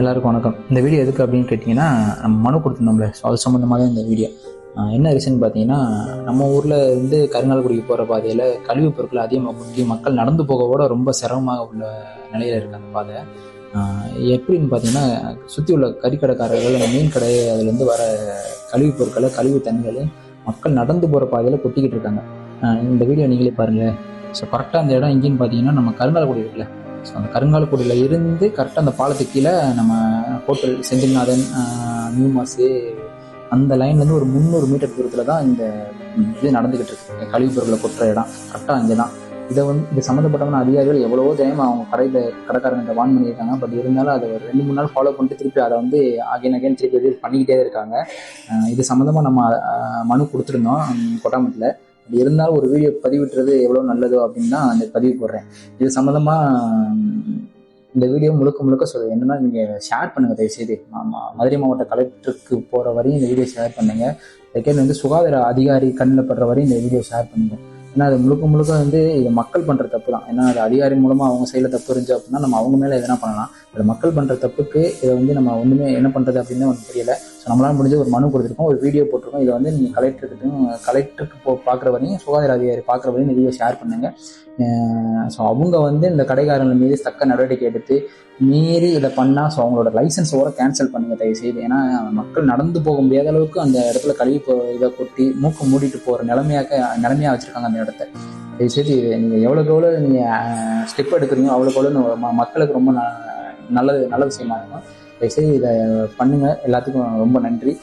எல்லாருக்கும் வணக்கம். இந்த வீடியோ எதுக்கு அப்படின்னு கேட்டிங்கன்னா நம்ம மனு கொடுத்துருந்தோம்ல ஸோ அது சம்மந்தமாக தான் இந்த வீடியோ என்ன ரீசன் பார்த்தீங்கன்னா நம்ம ஊரில் இருந்து கருங்காலக்குடிக்கு போகிற பாதையில் கழிவுப் பொருட்கள் அதிகமாக கொட்டி மக்கள் நடந்து போக கூட ரொம்ப சிரமமாக உள்ள நிலையில் இருக்குது அந்த பாதை. எப்படின்னு பார்த்தீங்கன்னா சுற்றி உள்ள கறிக்கடைக்காரர்கள் அந்த மீன் கடை அதுலேருந்து வர கழிவுப் பொருட்களை கழிவு தண்ணிகளை மக்கள் நடந்து போகிற பாதையில் கொட்டிக்கிட்டு இருக்காங்க. இந்த வீடியோ நீங்களே பாருங்களேன். ஸோ கரெக்டாக அந்த இடம் எங்கேன்னு பார்த்தீங்கன்னா நம்ம கருங்காலக்குடி இருக்குல்ல. ஸோ அந்த கருங்காலக்குடியில் இருந்து கரெக்டாக அந்த பாலத்துக்கு கீழே நம்ம ஹோட்டல் செந்தில்நாதன் நியூ மாஸு அந்த லைன்லேருந்து ஒரு முந்நூறு மீட்டர் தூரத்தில் தான் இந்த இது நடந்துக்கிட்டு இருக்கு. கழிவுப் பொருளை கொட்டுற இடம். கரெக்டாக அங்கே தான் இதை வந்து இது சம்மந்தப்பட்டவன அதிகாரிகள் எவ்வளவோ டைம் அவங்க கடையில் கடைக்காரங்கிட்ட வான் பண்ணியிருக்காங்க. பட் இருந்தாலும் அதை ஒரு ரெண்டு மூணு நாள் ஃபாலோ பண்ணிட்டு திருப்பி அதை வந்து அகைன் அகைன் திருப்பி பண்ணிக்கிட்டே இருக்காங்க. இது சம்மந்தமாக நம்ம மனு கொடுத்துருந்தோம் கொட்டாமத்தில் அப்படி இருந்தாலும் ஒரு வீடியோ பதிவிட்டுறது எவ்வளோ நல்லதோ அப்படின்னு அந்த பதிவு போடுறேன். இது சம்மந்தமாக இந்த வீடியோ முழுக்க முழுக்க சொல்லுது என்னன்னா நீங்கள் ஷேர் பண்ணுங்கள் தயவுசெய்து. மதுரை மாவட்ட கலெக்டருக்கு போகிற வரையும் இந்த வீடியோ ஷேர் பண்ணுங்கள் செகண்ட் வந்து சுகாதார அதிகாரி கண்ணில் படுற வரையும் இந்த வீடியோ ஷேர் பண்ணுங்கள் ஏன்னா அது முழுக்க முழுக்க வந்து இது மக்கள் பண்ணுற தப்பு தான். ஏன்னா அது அதிகாரி மூலமாக அவங்க சைடில் தப்பு இருந்துச்சு அப்படின்னா நம்ம அவங்க மேலே எதனா பண்ணலாம். அது மக்கள் பண்ணுற தப்புக்கு இதை வந்து நம்ம ஒன்றுமே என்ன பண்ணுறது அப்படின்னு ஒன்று புரியல ஸோ நம்மளால முடிஞ்ச ஒரு மனு கொடுத்துருக்கோம் ஒரு வீடியோ போட்டிருக்கோம். இதை வந்து நீங்கள் கலெக்டருக்கு கலெக்டருக்கு போ பார்க்குற வரையும் சுகாதார அதிகாரி பார்க்குற வரையும் இந்த வீடியோ ஷேர் பண்ணுங்கள் ஸோ அவங்க வந்து இந்த கடைக்காரங்கள் மீது தக்க நடவடிக்கை எடுத்து மீறி இதை பண்ணால் ஸோ அவங்களோட லைசன்ஸோட கேன்சல் பண்ணுங்கள் தயவு செய்து ஏன்னா மக்கள் நடந்து போக முடியாத அளவுக்கு அந்த இடத்துல கழுவி போ- இதை கொட்டி மூக்கு மூடிட்டு போகிற நிலைமையாக நிலைமையாக வச்சுருக்காங்க அந்த இடத்த. தயவு செய்து நீங்கள் எவ்வளோக்கு எவ்வளோ நீங்கள் ஸ்டெப் எடுக்கிறீங்களோ அவ்வளோக்கு எவ்வளோ மக்களுக்கு ரொம்ப ந- நல்லது நல்ல விஷயமா இருக்கும். தயவுசெய்து இதை பண்ணுங்கள் எல்லாத்துக்கும் ரொம்ப நன்றி.